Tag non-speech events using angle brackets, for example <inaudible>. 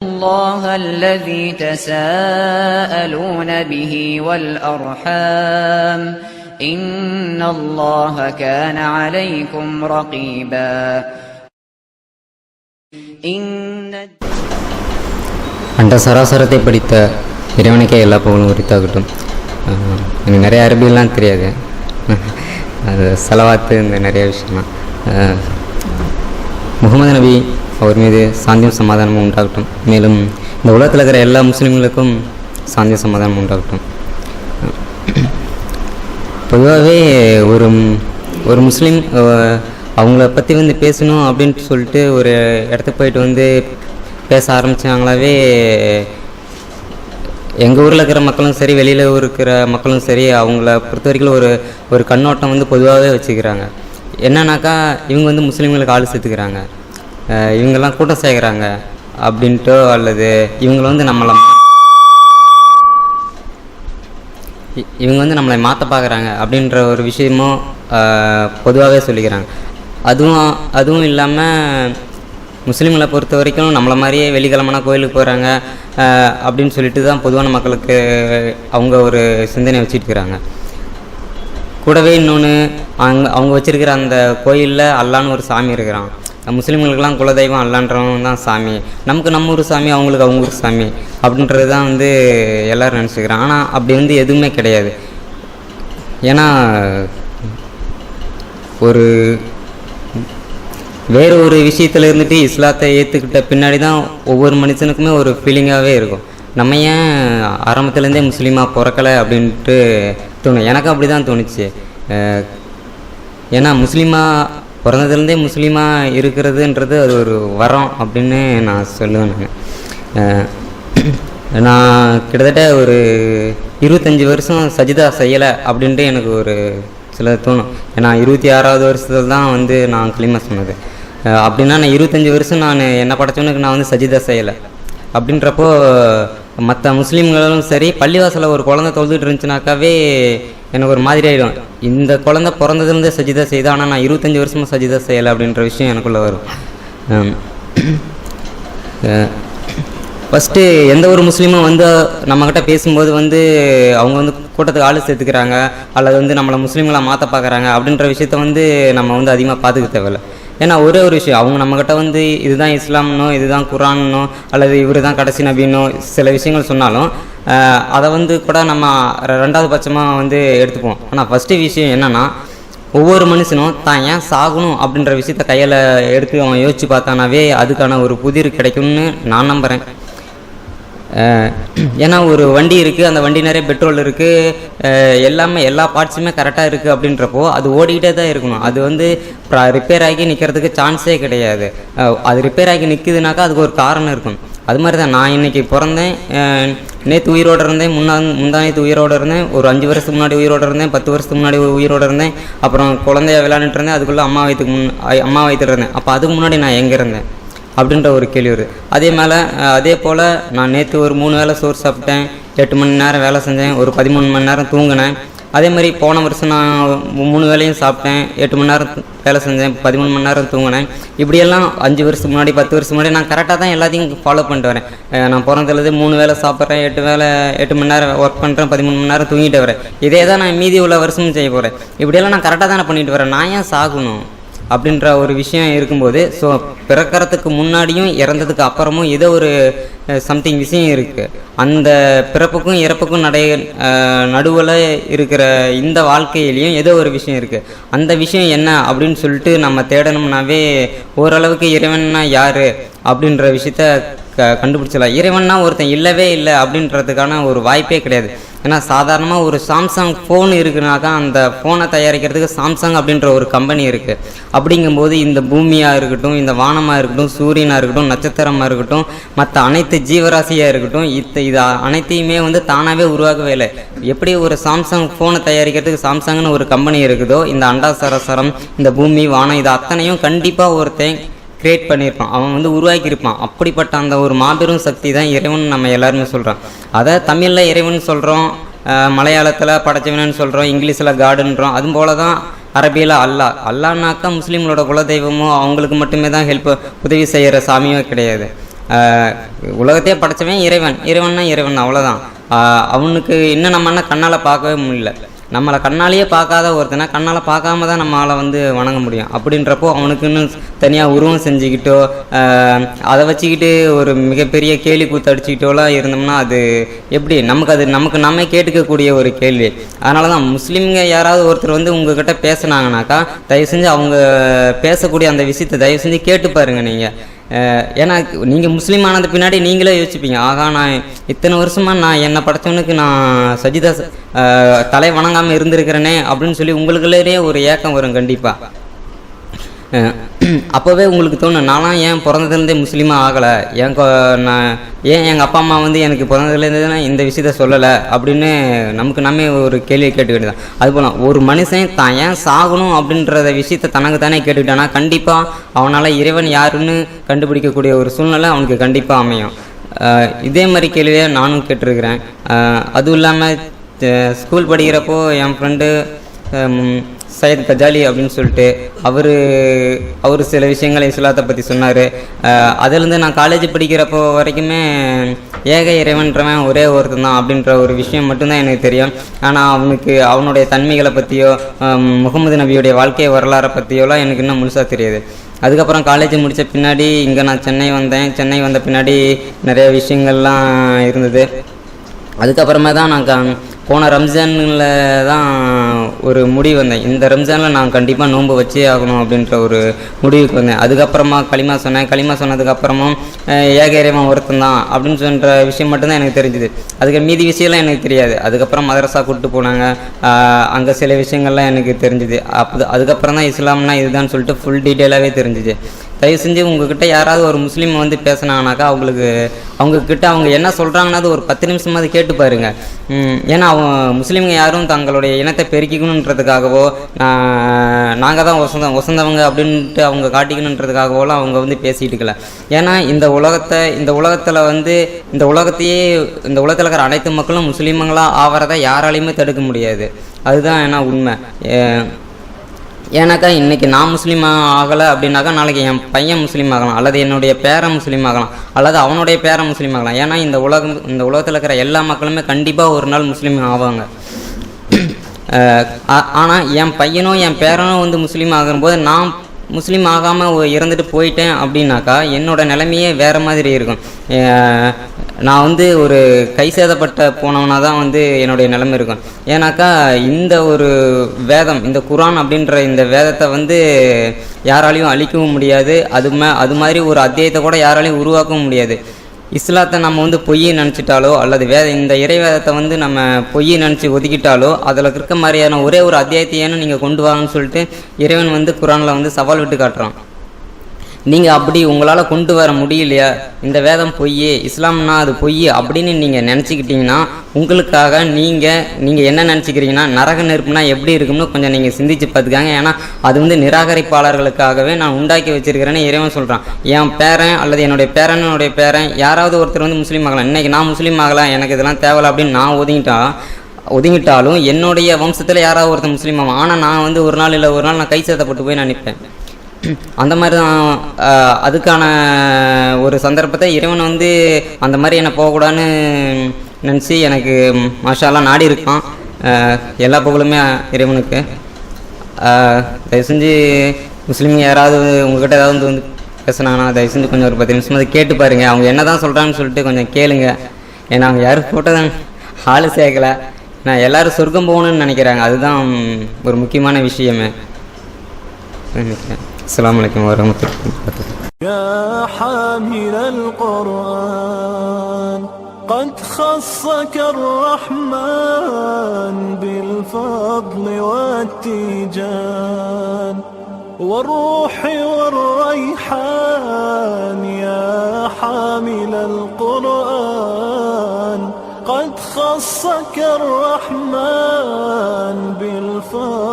الله الذي تساءلون به والأرحام إن الله كان عليكم رقيبا إن அண்ட சராசரத்தை படித்த இறைவனுக்கே எல்லா புகழும் உரித்தாகட்டும் அஹ் எனக்கு நிறைய அரபியெல்லாம் தெரியாது அது செலவாத்து இந்த நிறைய விஷயம்லாம் அஹ் முகமது நபி அவர் மீது சாந்தியும் சமாதானமும் உண்டாகட்டும். மேலும் இந்த உலகத்தில் இருக்கிற எல்லா முஸ்லீம்களுக்கும் சாந்தியும் சமாதானம் உண்டாகட்டும். பொதுவாகவே ஒரு ஒரு முஸ்லீம் அவங்கள பற்றி வந்து பேசணும் அப்படின்ட்டு சொல்லிட்டு ஒரு இடத்துக்கு போயிட்டு வந்து பேச ஆரம்பித்தாங்களாவே எங்கள் ஊரில் இருக்கிற மக்களும் சரி வெளியில் இருக்கிற மக்களும் சரி அவங்கள பொறுத்த வரைக்கும் ஒரு ஒரு கண்ணோட்டம் வந்து பொதுவாகவே வச்சுக்கிறாங்க. என்னன்னாக்கா இவங்க வந்து முஸ்லீம்களுக்கு ஆள் சேர்த்துக்கிறாங்க. இவங்கெல்லாம் கூட்டம் சேர்க்குறாங்க அப்படின்ட்டோ அல்லது இவங்கள வந்து நம்மளை இவங்க வந்து நம்மளை மாற்ற பார்க்குறாங்க அப்படின்ற ஒரு விஷயமும் பொதுவாகவே சொல்லிக்கிறாங்க. அதுவும் அதுவும் இல்லாமல் முஸ்லீம்களை பொறுத்த வரைக்கும் நம்மளை மாதிரியே வெள்ளிக்கிழமனா கோயிலுக்கு போகிறாங்க அப்படின்னு சொல்லிட்டு தான் பொதுவான மக்களுக்கு அவங்க ஒரு சிந்தனை வச்சுட்டு இருக்கிறாங்க. கூடவே இன்னொன்று அங்கே அவங்க வச்சுருக்கிற அந்த கோயிலில் அல்லான்னு ஒரு சாமி இருக்கிறான். முஸ்லீம்களுக்கெல்லாம் குலதெய்வம் அல்லான்றவங்க தான் சாமி. நமக்கு நம்ம ஊர் சாமி அவங்களுக்கு அவங்க ஊர் சாமி அப்படின்றது தான் வந்து எல்லோரும் நினச்சிக்கிறாங்க. ஆனால் அப்படி வந்து எதுவுமே கிடையாது. ஏன்னா ஒரு வேறு ஒரு விஷயத்தில் இருந்துட்டு இஸ்லாத்தை ஏற்றுக்கிட்ட பின்னாடி தான் ஒவ்வொரு மனுஷனுக்குமே ஒரு ஃபீலிங்காகவே இருக்கும். நம்ம ஏன் ஆரம்பத்துலேருந்தே முஸ்லீமாக பிறக்கலை அப்படின்ட்டு தோணும். எனக்கு அப்படி தான் தோணுச்சு ஏன்னா முஸ்லீமாக பிறந்ததுலேருந்தே முஸ்லீமாக இருக்கிறதுன்றது அது ஒரு வரம் அப்படின்னு நான் சொல்லுவேன். நான் நான் கிட்டத்தட்ட ஒரு இருபத்தஞ்சி வருஷம் சஜிதா செய்யலை அப்படின்ட்டு எனக்கு ஒரு சில தோணும். ஏன்னா இருபத்தி ஆறாவது வருஷத்துல தான் வந்து நான் கிளிமா சொன்னது. அப்படின்னா நான் இருபத்தஞ்சி வருஷம் நான் என்ன படைச்சவனுக்கு நான் வந்து சஜிதா செய்யலை. அப்படின்றப்போ மற்ற முஸ்லீம்களும் சரி பள்ளிவாசலில் ஒரு குழந்தை தொழுதுட்டு இருந்துச்சுனாக்காவே எனக்கு ஒரு மாதிரி ஆகிடும் இந்த குழந்தை பிறந்ததுலேருந்தே சஜிதா செய்யுது ஆனால் நான் இருபத்தஞ்சி வருஷமாக சஜிதா செய்யலை அப்படின்ற விஷயம் எனக்குள்ளே வரும். ஃபஸ்ட்டு எந்த ஒரு முஸ்லீமும் வந்து நம்மக்கிட்ட பேசும்போது வந்து அவங்க வந்து கூட்டத்துக்கு ஆள் சேர்த்துக்கிறாங்க அல்லது வந்து நம்மளை முஸ்லீம்களாக மாற்ற பார்க்குறாங்க அப்படின்ற விஷயத்த வந்து நம்ம வந்து அதிகமாக பார்த்துக்க தேவையில்ல. ஏன்னா ஒரே ஒரு விஷயம் அவங்க நம்மக்கிட்ட வந்து இதுதான் இஸ்லாம்னோ இதுதான் குரான்னோ அல்லது இவர் தான் கடைசி நபின்னோ சில விஷயங்கள் சொன்னாலும் அதை வந்து கூட நம்ம ரெண்டாவது பட்சமாக வந்து எடுத்துப்போம். ஆனால் ஃபஸ்ட்டு விஷயம் என்னென்னா ஒவ்வொரு மனுஷனும் தான் ஏன் சாகணும் அப்படின்ற விஷயத்த கையில் எடுத்து அவன் யோசிச்சு பார்த்தானாவே அதுக்கான ஒரு புதிர் கிடைக்கும்னு நான் நம்புகிறேன் ஏன்னா ஒரு வண்டி இருக்குது அந்த வண்டி நிறைய பெட்ரோல் இருக்குது எல்லாமே எல்லா பார்ட்ஸுமே கரெக்டாக இருக்குது அப்படின்றப்போ அது ஓடிக்கிட்டே தான் இருக்கணும். அது வந்து ரிப்பேர் ஆகி நிற்கிறதுக்கு சான்ஸே கிடையாது. அது ரிப்பேர் ஆகி நிற்குதுனாக்கா அதுக்கு ஒரு காரணம் இருக்கும் அது மாதிரி தான் நான் இன்னைக்கு பிறந்தேன் நேற்று உயிரோடு இருந்தேன் முன்னா முந்தா நேற்று உயிரோடு இருந்தேன் ஒரு அஞ்சு வருஷத்துக்கு முன்னாடி உயிரோடு இருந்தேன் பத்து வருஷத்துக்கு முன்னாடி உயிரோடு இருந்தேன் அப்புறம் குழந்தைய விளையாண்டுட்டு இருந்தேன் அதுக்குள்ளே அம்மா வயிற்றுக்கு முன் அம்மா வயிற்றுல இருந்தேன். அப்போ அதுக்கு முன்னாடி நான் எங்கே இருந்தேன்? அப்படின்ற ஒரு கேள்வி வருது. அதே மேலே அதே போல் நான் நேற்று ஒரு மூணு வேளை சோறு சாப்பிட்டேன் எட்டு மணி நேரம் வேலை செஞ்சேன் ஒரு பதிமூணு மணி நேரம் தூங்கினேன் அதே மாதிரி போன வருஷம் நான் மூணு வேலையும் சாப்பிட்டேன். எட்டு மணி நேரம் வேலை செஞ்சேன். பதிமூணு மணி நேரம் தூங்கினேன். இப்படியெல்லாம் அஞ்சு வருஷத்துக்கு முன்னாடி பத்து வருஷத்துக்கு முன்னாடி நான் கரெக்டாக தான் எல்லாத்தையும் ஃபாலோ பண்ணிட்டு வரேன். நான் பிறந்ததுலேருந்து மூணு வேளை சாப்பிட்றேன் எட்டு வேலை எட்டு மணி நேரம் ஒர்க் பண்ணுறேன் பதிமூணு மணி நேரம் தூங்கிட்டு வரேன். இதே தான் நான் மீதி உள்ள வருஷமும் செய்ய போகிறேன் இப்படியெல்லாம் நான் கரெக்டாக தானே பண்ணிட்டு வரேன். நான் ஏன் சாகணும்? அப்படின்ற ஒரு விஷயம் இருக்கும்போது ஸோ பிறக்கறதுக்கு முன்னாடியும் இறந்ததுக்கு அப்புறமும் ஏதோ ஒரு சம்திங் விஷயம் இருக்குது அந்த பிறப்புக்கும் இறப்புக்கும் நடை நடுவில் இருக்கிற இந்த வாழ்க்கையிலையும் ஏதோ ஒரு விஷயம் இருக்குது அந்த விஷயம் என்ன அப்படின்னு சொல்லிட்டு நம்ம தேடணும்னாவே ஓரளவுக்கு இறைவன்னா யார்? அப்படின்ற விஷயத்த க கண்டுபிடிச்சிடலாம். இறைவன்னா ஒருத்தன் இல்லவே இல்லை அப்படின்றதுக்கான ஒரு வாய்ப்பே கிடையாது. ஏன்னா சாதாரணமாக ஒரு சாம்சங் ஃபோன் இருக்குனாக்கா அந்த ஃபோனை தயாரிக்கிறதுக்கு சாம்சங் அப்படின்ற ஒரு கம்பெனி இருக்குது அப்படிங்கும்போது இந்த பூமியாக இருக்கட்டும் இந்த வானமாக இருக்கட்டும் சூரியனாக இருக்கட்டும் நட்சத்திரமாக இருக்கட்டும் மற்ற அனைத்து ஜீவராசியாக இருக்கட்டும் இத்த இது அனைத்தையுமே வந்து தானாகவே உருவாகவே இல்லை. எப்படி ஒரு சாம்சங் ஃபோனை தயாரிக்கிறதுக்கு சாம்சங்னு ஒரு கம்பெனி இருக்குதோ இந்த அண்டா சரசரம் இந்த பூமி வானம் இது அத்தனையும் கண்டிப்பாக ஒருத்தன் கிரியேட் பண்ணியிருப்பான். அவன் வந்து உருவாக்கியிருப்பான். அப்படிப்பட்ட அந்த ஒரு மாபெரும் சக்தி தான் இறைவன் நம்ம எல்லாருமே சொல்கிறோம் அதை தமிழில் இறைவன் சொல்கிறோம் மலையாளத்தில் படைச்சவனன்னு சொல்கிறோம் இங்கிலீஷில் காடுன்றோம். அதுவும் போல தான் அரபியில் அல்லாஹ். அல்லாஹ்னாக்கா முஸ்லீம்களோட குலதெய்வமோ அவங்களுக்கு மட்டுமே தான் ஹெல்ப் உதவி செய்கிற சாமியோ கிடையாது. உலகத்தையே படைச்சவன் இறைவன். இறைவன்னா இறைவன் அவ்வளோதான் அவனுக்கு இன்னும் நம்ம என்ன கண்ணால் பார்க்கவே முடியல. நம்மளை கண்ணாலேயே பார்க்காத ஒருத்தனை கண்ணால் பார்க்காம தான் நம்மளால் வந்து வணங்க முடியும். அப்படின்றப்போ அவனுக்குன்னு தனியாக உருவம் செஞ்சுக்கிட்டோ அதை வச்சுக்கிட்டு ஒரு மிகப்பெரிய கேலி கூத்து அடிச்சுக்கிட்டோலாம் இருந்தோம்னா அது எப்படி? நமக்கு அது நமக்கு நம்ம கேட்டுக்கக்கூடிய ஒரு கேள்வி. அதனால தான் முஸ்லீம்ங்க யாராவது ஒருத்தர் வந்து உங்ககிட்ட பேசுனாங்கனாக்கா தயவு செஞ்சு அவங்க பேசக்கூடிய அந்த விஷயத்தை தயவு செஞ்சு கேட்டு பாருங்கள் நீங்கள் ஏன்னா நீங்கள் முஸ்லீம் ஆனது பின்னாடி நீங்களே யோசிப்பீங்க. ஆகா நான் இத்தனை வருஷமாக நான் என்னை படைச்சவனுக்கு நான் சஜிதா தலை வணங்காமல் இருந்திருக்கிறேனே அப்படின்னு சொல்லி உங்களுக்குள்ளேயே ஒரு ஏக்கம் வரும் கண்டிப்பாக <clears throat> அப்போவே உங்களுக்கு தோணும் நான்லாம் ஏன் பிறந்ததுலேருந்தே முஸ்லீமாக ஆகலை? ஏன் நான் ஏன் எங்கள் அப்பா அம்மா வந்து எனக்கு பிறந்ததுலேருந்து இந்த விஷயத்த சொல்லலை? அப்படின்னு நமக்கு நாமே ஒரு கேள்வியை கேட்டுக்க வேண்டியதான் அதுபோல் ஒரு மனுஷன் தான் ஏன் சாகணும் அப்படின்றத விஷயத்த தனக்கு தானே கேட்டுக்கிட்டானா? கண்டிப்பாக அவனால் இறைவன் யாருன்னு கண்டுபிடிக்கக்கூடிய ஒரு சூழ்நிலை அவனுக்கு கண்டிப்பாக அமையும். இதே மாதிரி கேள்வியை நானும் கேட்டிருக்கிறேன். அதுவும் இல்லாமல் ஸ்கூல் படிக்கிறப்போ என் ஃப்ரெண்டு சையத் கஜாலி அப்படின்னு சொல்லிட்டு அவர் அவர் சில விஷயங்களை இஸ்லாத்தை பற்றி சொன்னார். அதுலேருந்து நான் காலேஜ் படிக்கிறப்போ வரைக்குமே ஏக இறைவன்றவன் ஒரே ஒருத்தன் தான் அப்படின்ற ஒரு விஷயம் மட்டும்தான் எனக்கு தெரியும். ஆனால் அவனுக்கு அவனுடைய தன்மைகளை பற்றியோ முகமது நபியுடைய வாழ்க்கை வரலாறை பற்றியோலாம் எனக்கு இன்னும் முழுசாக தெரியாது. அதுக்கப்புறம் காலேஜ் முடித்த பின்னாடி இங்கே நான் சென்னை வந்தேன். சென்னை வந்த பின்னாடி நிறைய விஷயங்கள்லாம் இருந்தது. அதுக்கப்புறமா தான் நான் போன ரம்ஜானில் தான் ஒரு முடிவு வந்தேன். இந்த ரம்ஜானில் நான் கண்டிப்பாக நோன்பு வச்சே ஆகணும் அப்படின்ற ஒரு முடிவுக்கு வந்தேன். அதுக்கப்புறமா களிமா சொன்னேன். களிமா சொன்னதுக்கப்புறமும் அஹ், ஒருத்தன் தான் அப்படின்னு சொல்கிற விஷயம் மட்டும்தான் எனக்கு தெரிஞ்சுது. அதுக்கு மீதி விஷயம்லாம் எனக்கு தெரியாது. அதுக்கப்புறம் மதரசா கூப்பிட்டு போனாங்க. அங்கே சில விஷயங்கள்லாம் எனக்கு தெரிஞ்சுது. அப்போ அதுக்கப்புறம் தான் இஸ்லாம்னா இதுதான் சொல்லிட்டு ஃபுல் டீட்டெயிலாகவே தெரிஞ்சுது. தயவு செஞ்சு உங்ககிட்ட யாராவது ஒரு முஸ்லீம் வந்து பேசினாங்கனாக்கா அவங்களுக்கு அவங்கக்கிட்ட அவங்க என்ன சொல்கிறாங்கன்னு ஒரு பத்து நிமிஷமாவது கேட்டு பாருங்க. ஏன்னா அவங்க முஸ்லீம்ங்க யாரும் தங்களுடைய இனத்தை பெருக்கிக்கணுன்றதுக்காகவோ நாங்கள் தான் ஒசந்த ஒசந்தவங்க அப்படின்ட்டு அவங்க காட்டிக்கணுன்றதுக்காகவோலாம் அவங்க வந்து பேசிகிட்டு இருக்கல. ஏன்னா இந்த உலகத்தை இந்த உலகத்தில் வந்து இந்த உலகத்தையே இந்த உலகத்தில் இருக்கிற அனைத்து மக்களும் முஸ்லீம்களாக ஆகிறத யாராலையுமே தடுக்க முடியாது. அதுதான் ஏன்னா உண்மை. ஏன்னாக்கா இன்றைக்கி நான் முஸ்லீம் ஆகலை அப்படின்னாக்கா நாளைக்கு என் பையன் முஸ்லீம் ஆகலாம் அல்லது என்னுடைய பேரை முஸ்லீம் ஆகலாம் அல்லது அவனுடைய பேரை முஸ்லீம் ஆகலாம். ஏன்னா இந்த உலகம் இந்த உலகத்தில் இருக்கிற எல்லா மக்களுமே கண்டிப்பாக ஒரு நாள் முஸ்லீம் ஆவாங்க. <clears throat> ஆனால் என் பையனும் என் பேரனும் வந்து முஸ்லீம் ஆகும்போது நான் முஸ்லீம் ஆகாமல் இறந்துட்டு போயிட்டேன் அப்படின்னாக்கா என்னோட நிலைமையே வேறு மாதிரி இருக்கும். நான் வந்து ஒரு கை சேதப்பட்ட போனவனா தான் வந்து என்னுடைய நிலைமை இருக்கும். ஏன்னாக்கா இந்த ஒரு வேதம் இந்த குரான் அப்படின்ற இந்த வேதத்தை வந்து யாராலையும் அழிக்கவும் முடியாது. அது மா அது மாதிரி ஒரு அத்தியாயத்தை கூட யாராலையும் உருவாக்கவும் முடியாது. இஸ்லாத்தை நம்ம வந்து பொய்யை நினச்சிட்டாலோ அல்லது வேத இந்த இறைவேதத்தை வந்து நம்ம பொய்யை நினச்சி ஒதுக்கிட்டாலோ அதில் இருக்க மாதிரியான ஒரே ஒரு அத்தியாயத்தையான நீங்கள் கொண்டு வாங்கன்னு சொல்லிட்டு இறைவன் வந்து குரானில் வந்து சவால் விட்டு காட்டுறான். நீங்கள் அப்படி உங்களால் கொண்டு வர முடியலையா? இந்த வேதம் பொய்யே இஸ்லாம்னா அது பொய் அப்படின்னு நீங்கள் நினச்சிக்கிட்டீங்கன்னா உங்களுக்காக நீங்கள் நீங்கள் என்ன நினச்சிக்கிறீங்கன்னா நரக நெருப்புனா எப்படி இருக்கும்னு கொஞ்சம் நீங்கள் சிந்திச்சு பார்த்துக்காங்க. ஏன்னா அது வந்து நிராகரிப்பாளர்களுக்காகவே நான் உண்டாக்கி வச்சிருக்கிறேன்னு இறைவன் சொல்கிறான் என் பேரன் அல்லது என்னுடைய பேரனுடைய பேரன் யாராவது ஒருத்தர் வந்து முஸ்லீம் ஆகலாம். இன்றைக்கி நான் முஸ்லீம் ஆகலாம் எனக்கு இதெல்லாம் தேவையில்ல அப்படின்னு நான் ஒதுங்கிட்டா ஒதுங்கிட்டாலும் என்னுடைய வம்சத்தில் யாராவது ஒருத்தர் முஸ்லீம் ஆகும் ஆனால் நான் வந்து ஒரு நாள் இல்லை ஒரு நாள் நான் கை சேதப்பட்டு போய் நான் நிற்பேன் அந்த மாதிரி தான் அதுக்கான ஒரு சந்தர்ப்பத்தை இறைவன் வந்து அந்த மாதிரி என்னை போகக்கூடாதுன்னு நினச்சி எனக்கு மாஷாலாம் நாடி இருக்கான். எல்லா புகழுமே இறைவனுக்கு. தயவு செஞ்சு முஸ்லீம் யாராவது உங்ககிட்ட ஏதாவது வந்து வந்து பேசுனாங்கன்னா தயவு செஞ்சு கொஞ்சம் ஒரு பத்து நிமிஷம் அதை கேட்டு பாருங்கள் அவங்க என்ன தான் சொல்கிறாங்கன்னு சொல்லிட்டு கொஞ்சம் கேளுங்க. ஏன்னா அவங்க யாரும் போட்டதான் ஆள் சேர்க்கல. நான் எல்லோரும் சொர்க்கம் போகணும்னு நினைக்கிறாங்க. அதுதான் ஒரு முக்கியமான விஷயமே. السلام عليكم ورحمة الله وبركاته. يا حامل القرآن قد خصك الرحمن بالفضل والتيجان. والروح والريحان يا حامل القرآن قد خصك الرحمن بالفضل